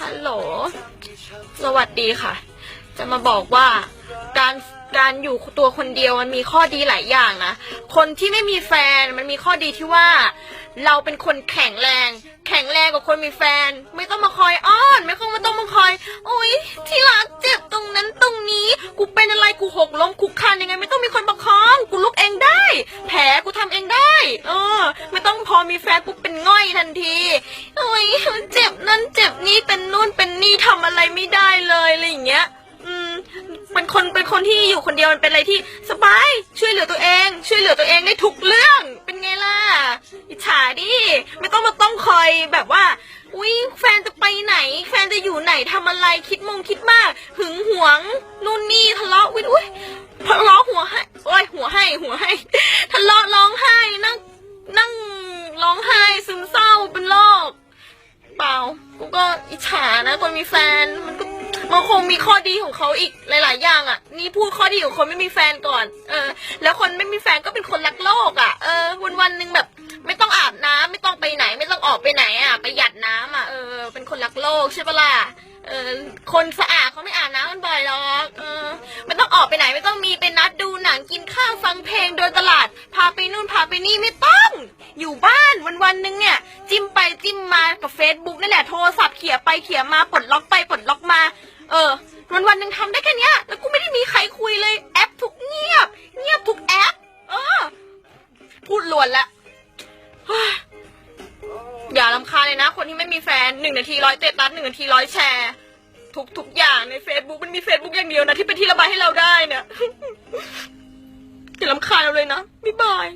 ฮัลโหล สวัสดีค่ะ จะมาบอกว่าการการอยู่ตัวคนเดียวมันมีข้อดีหลายอย่างนะ คนที่ไม่มีแฟนมันมีข้อดีที่ว่า เราเป็นคนแข็งแรง แข็งแรงกว่าคนมีแฟน ไม่ต้องมาคอยอ้อน ไม่ต้องมาต้องมาคอยโอ๊ยที่รักเจ็บตรงนั้นตรงนี้กูเป็นอะไรกูหกล้มคุกคานยังไง ไม่ต้องมีคนประคองกูลุกเองได้ แผลกูทำเองได้ เออ ไม่ต้องพอมีแฟนปุ๊บเป็นง่อยทันทีโอ๊ย นเป็นนู่นเป็นนี่ทำอะไรไม่ได้เลยอะไรอย่างเงี้ย อืมเป็นคนเป็นคนที่อยู่คนเดียวมันเป็นอะไรที่สบายช่วยเหลือตัวเอง ช่วยเหลือตัวเองได้ทุกเรื่องเป็นไงล่ะอิจฉาดิไม่ต้องมาต้องคอยแบบว่าอุ้ยแฟนจะไปไหน แฟนจะอยู่ไหนทำอะไรคิดมงคิดมาก หึงหวงนู่นนี่ทะเลาะวิอุ้ย กูก็อิจฉานะคนมีแฟน มันก็มันคงมีข้อดีของเขาอีกหลาย ๆ อย่างอะ นี่พูดข้อดีของคนไม่มีแฟนก่อน เออ แล้วคนไม่มีแฟนก็เป็นคนรักโลกอะ เออ วันวันหนึ่งแบบ ไม่ต้องอาบน้ำไม่ต้องไปไหน ไม่ต้องออกไปไหนอะประหยัดน้ำอะ เออ เป็นคนรักโลกใช่ปะล่ะ เออ คนสะอาดเขาไม่อาบน้ำกันบ่อยหรอก เออไม่ต้องออกไปไหนไม่ต้องมีไปนัดดูหนังกินข้าวฟังเพลงเดินตลาด พาไปนู่นพาไปนี่ไม่ต้อง อยู่บ้านวันวันหนึ่งเนี่ย จิ้มไปจิ้มมากับ Facebook นั่นแหละโทรศัพท์เขี่ยไปเขี่ยมาปลดล็อกไปปลดล็อกมา เออวันวันหนึ่งทำได้แค่เนี้ย แล้วกูไม่ได้มีใครคุยเลยแอปทุกเงียบ เงียบทุกแอป เออ พูดลวนละอย่าลำคาเลยนะ คนที่ไม่มีแฟนหนึ่งนาทีร้อยเตตัสหนึ่งนาทีร้อยแชร์ ทุกทุกอย่างใน Facebook มันมี Facebook อย่างเดียวนะ ที่เป็นที่ระบายให้เราได้เนี่ยอย่าลำคาเราเลยนะบ๊ายบาย